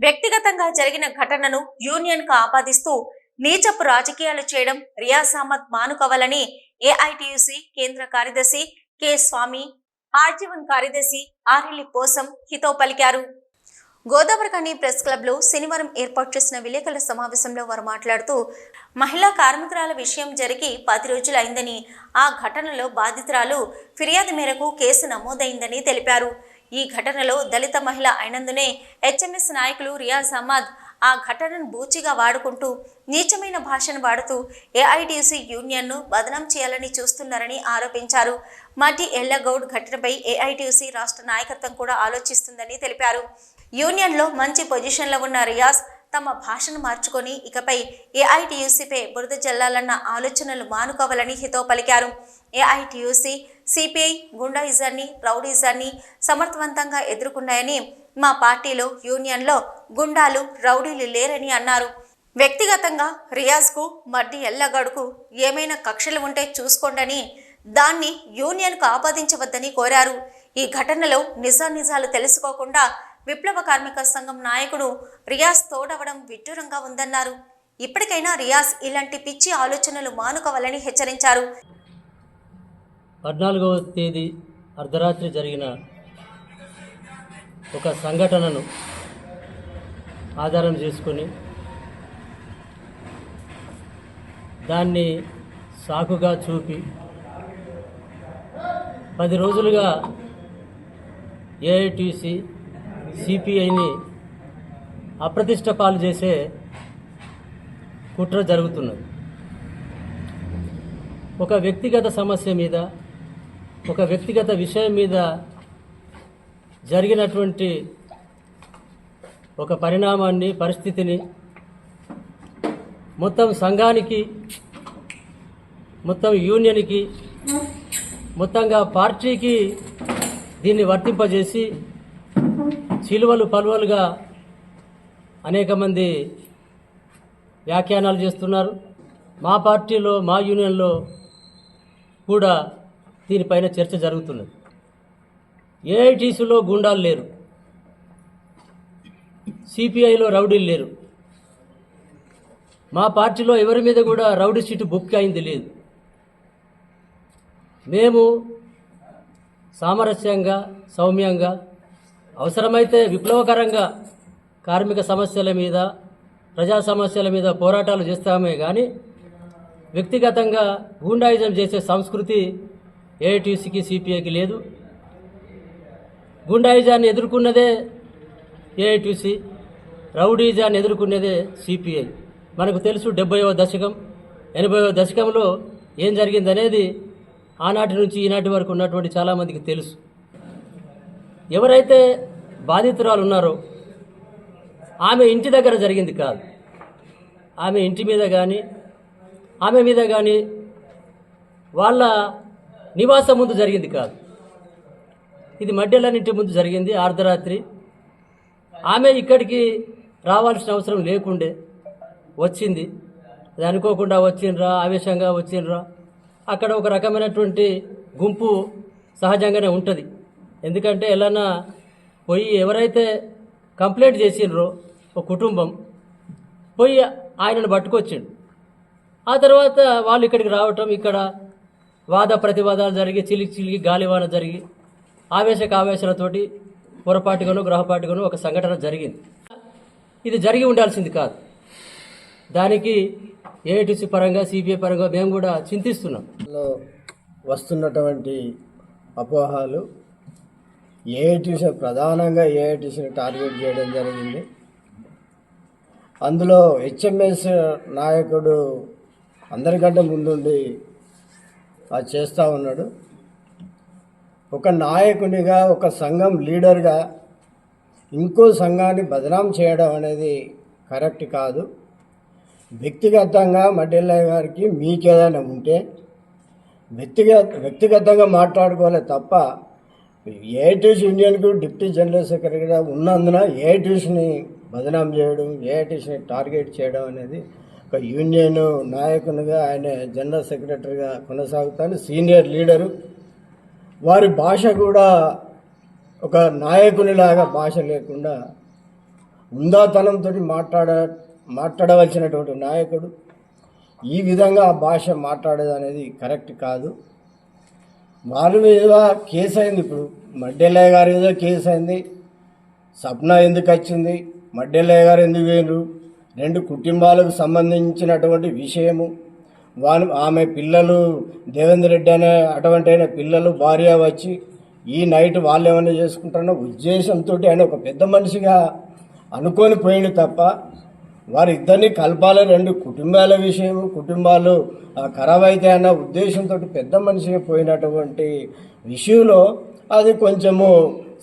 వ్యక్తిగతంగా జరిగిన ఘటనను యూనియన్కు ఆపాదిస్తూ నీచపు రాజకీయాలు చేయడం రియాజ్ అహ్మద్ మానుకోవాలని ఏఐటియుసి కేంద్ర కార్యదర్శి కె స్వామి ఆర్జీవన్ కార్యదర్శి ఆర్ఎల్లి పోసం హితో పలికారు. గోదావరికని ప్రెస్ క్లబ్లో శనివారం ఏర్పాటు చేసిన విలేకరుల సమావేశంలో వారు మాట్లాడుతూ మహిళా కార్మికురాల విషయం జరిగి పది రోజులు అయిందని ఆ ఘటనలో బాధితురాలు ఫిర్యాదు మేరకు కేసు నమోదైందని తెలిపారు. ఈ ఘటనలో దళిత మహిళ అయినందునే హెచ్ఎంఎస్ నాయకులు రియాజ్ అహ్మద్ ఆ ఘటనను బూచిగా వాడుకుంటూ నీచమైన భాషను వాడుతూ ఏఐటీసీ యూనియన్ను బదనం చేయాలని చూస్తున్నారని ఆరోపించారు. మటి ఎల్లగౌడ్ ఘటనపై ఏఐటీసీ రాష్ట్ర నాయకత్వం కూడా ఆలోచిస్తుందని తెలిపారు. యూనియన్లో మంచి పొజిషన్లో ఉన్న రియాజ్ తమ భాషను మార్చుకొని ఇకపై ఏఐటియుసిపై బురద జల్లాలన్న ఆలోచనలు మానుకోవాలని హితో పలికారు. ఏఐటియుసి సిపిఐ గుండాయిజాన్ని రౌడీజాన్ని సమర్థవంతంగా ఎదుర్కొన్నాయని మా పార్టీలో యూనియన్లో గుండాలు రౌడీలు లేరని అన్నారు. వ్యక్తిగతంగా రియాజ్కు మడ్డి ఎల్లగడుకు ఏమైనా కక్షలు ఉంటే చూసుకోండని దాన్ని యూనియన్కు ఆపాదించవద్దని కోరారు. ఈ ఘటనలో నిజానిజాలు తెలుసుకోకుండా విప్లవ కార్మిక సంఘం నాయకుడు రియాజ్ తోడవడం విడ్డూరంగా ఉందన్నారు. ఇప్పటికైనా రియాజ్ ఇలాంటి పిచ్చి ఆలోచనలు మానుకోవాలని హెచ్చరించారు. పద్నాలుగవ తేదీ అర్ధరాత్రి జరిగిన ఒక సంఘటనను ఆధారం చేసుకొని దాన్ని సాకుగా చూపి పది రోజులుగా ఏఐటీసీ సిపిఐని అప్రతిష్ట పాలు చేసే కుట్ర జరుగుతున్నది. ఒక వ్యక్తిగత సమస్య మీద ఒక వ్యక్తిగత విషయం మీద జరిగినటువంటి ఒక పరిణామాన్ని పరిస్థితిని మొత్తం సంఘానికి మొత్తం యూనియన్కి మొత్తంగా పార్టీకి దీన్ని వర్తింపజేసి సిలువలు పలువలుగా అనేక మంది వ్యాఖ్యానాలు చేస్తున్నారు. మా పార్టీలో మా యూనియన్లో కూడా దీనిపైన చర్చ జరుగుతున్నది. ఏఐటీసీలో గుండాలు లేరు. సిపిఐలో రౌడీలు లేరు. మా పార్టీలో ఎవరి మీద కూడా రౌడీ సీటు బుక్ అయింది లేదు. మేము సామరస్యంగా సౌమ్యంగా అవసరమైతే విప్లవకరంగా కార్మిక సమస్యల మీద ప్రజా సమస్యల మీద పోరాటాలు చేస్తామే కానీ వ్యక్తిగతంగా గూండాయిజం చేసే సంస్కృతి ఏఐటీసీకి సిపిఐకి లేదు. గుండాయిజాన్ని ఎదుర్కొన్నదే ఏఐటీసీ రౌడీజాన్ని ఎదుర్కొన్నదే సిపిఐ. మనకు తెలుసు డెబ్బైవ దశకం. ఎనభైవ దశకంలో ఏం జరిగిందనేది ఆనాటి నుంచి ఈనాటి వరకు ఉన్నటువంటి చాలామందికి తెలుసు. ఎవరైతే బాధితురాలు ఉన్నారో ఆమె ఇంటి దగ్గర జరిగింది కాదు. ఆమె ఇంటి మీద కానీ ఆమె మీద కానీ వాళ్ళ నివాసం ముందు జరిగింది కాదు. ఇది మధ్యలోని ఇంటి ముందు జరిగింది అర్ధరాత్రి. ఆమె ఇక్కడికి రావాల్సిన అవసరం లేకుండే వచ్చింది. అది అనుకోకుండా వచ్చిండ్రా ఆవేశంగా వచ్చిండ్రా. అక్కడ ఒక రకమైనటువంటి గుంపు సహజంగానే ఉంటుంది. ఎందుకంటే ఎలానా పోయి ఎవరైతే కంప్లైంట్ చేసిండ్రో ఒక కుటుంబం పోయి ఆయనను పట్టుకొచ్చిండు. ఆ తర్వాత వాళ్ళు ఇక్కడికి రావటం ఇక్కడ వాద ప్రతివాదాలు జరిగి చిలికి చిలికి గాలివాన జరిగి ఆవేశక ఆవేశాలతోటి పొరపాటుగాను గ్రహపాటుగాను ఒక సంఘటన జరిగింది. ఇది జరిగి ఉండాల్సింది కాదు. దానికి ఏఐటీసీ పరంగా సిబిఐ పరంగా మేము కూడా చింతిస్తున్నాం. వస్తున్నటువంటి అపోహాలు ఏఐటీసీ ప్రధానంగా ఏఐటీసీని టార్గెట్ చేయడం జరిగింది. అందులో హెచ్ఎంఎస్ నాయకుడు అందరికంటే ముందుండి అది చేస్తూ ఉన్నాడు. ఒక నాయకునిగా ఒక సంఘం లీడర్గా ఇంకో సంఘాన్ని బదనాం చేయడం అనేది కరెక్ట్ కాదు. వ్యక్తిగతంగా మడ్డెల్లయ్య గారికి మీకేదైనా ఉంటే వ్యక్తిగత వ్యక్తిగతంగా మాట్లాడుకోవాలి తప్ప ఏఐటీసీ ఇండియన్కు డిప్యూటీ జనరల్ సెక్రటరీగా ఉన్నందున ఏఐటీసీని బదనాం చేయడం ఏఐటీసీని టార్గెట్ చేయడం అనేది ఒక యూనియన్ నాయకునిగా ఆయన జనరల్ సెక్రటరీగా కొనసాగుతాను. Senior leader. వారి భాష కూడా ఒక నాయకునిలాగా భాష లేకుండా ఉందాతనంతో మాట్లాడ మాట్లాడవలసినటువంటి నాయకుడు. ఈ విధంగా ఆ భాష మాట్లాడేది అనేది కరెక్ట్ కాదు. వాళ్ళ మీద కేసు అయింది ఇప్పుడు. మడ్డెల్లయ్య గారి మీద కేసు అయింది. సప్న ఎందుకు వచ్చింది? మడ్డెల్లయ్య గారు ఎందుకు వేరు రెండు కుటుంబాలకు సంబంధించినటువంటి విషయము. వాని ఆమె పిల్లలు దేవేంద్ర రెడ్డి అనే అటువంటి అయిన పిల్లలు భార్య వచ్చి ఈ నైట్ వాళ్ళు ఏమైనా చేసుకుంటారన్న ఉద్దేశంతో ఆయన ఒక పెద్ద మనిషిగా అనుకొని పోయిండు తప్ప వారిద్దరిని కలపాలని రెండు కుటుంబాల విషయం కుటుంబాలు ఆ, ఖరాబ్ అయితే అన్న ఉద్దేశంతో పెద్ద మనిషిగా పోయినటువంటి విషయంలో అది కొంచెము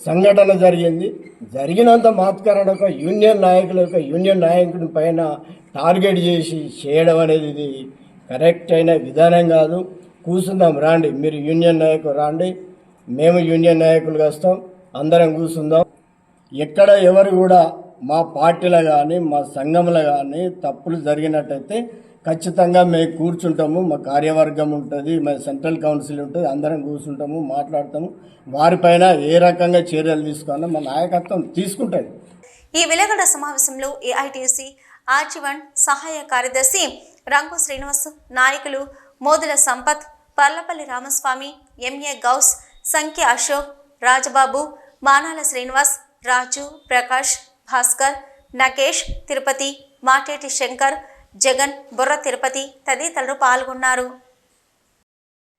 సంఘటన జరిగింది. జరిగినంత మాత్కరణ ఒక యూనియన్ నాయకుల యొక్క యూనియన్ నాయకుడి పైన టార్గెట్ చేసి చేయడం అనేది ఇది కరెక్ట్ అయిన విధానం కాదు. కూర్చుందాం రాండి. మీరు యూనియన్ నాయకులు రాండి. మేము యూనియన్ నాయకులుగా వస్తాం. అందరం కూర్చుందాం. ఎక్కడ ఎవరు కూడా మా పార్టీలో కానీ మా సంఘంలో కానీ తప్పులు జరిగినట్టయితే ఖచ్చితంగా మేము కూర్చుంటాము. మా కార్యవర్గం ఉంటుంది మా సెంట్రల్ కౌన్సిల్ ఉంటుంది అందరం కూర్చుంటాము మాట్లాడతాము. వారిపైన ఏ రకంగా చర్యలు తీసుకోవాలో మా నాయకత్వం తీసుకుంటుంది. ఈ విలేకరుల సమావేశంలో ఏఐటిసి ఆర్చివన్ సహాయ కార్యదర్శి రంగు శ్రీనివాస్ నాయకులు మోదుల సంపత్ పర్లపల్లి రామస్వామి ఎంఏ గౌస్ సంఖ్య అశోక్ రాజబాబు మానాల శ్రీనివాస్ రాజు ప్రకాష్ భాస్కర్ నగేష్ తిరుపతి మాటేటి శంకర్ జగన్ బుర్ర తిరుపతి తదితరులు పాల్గొన్నారు.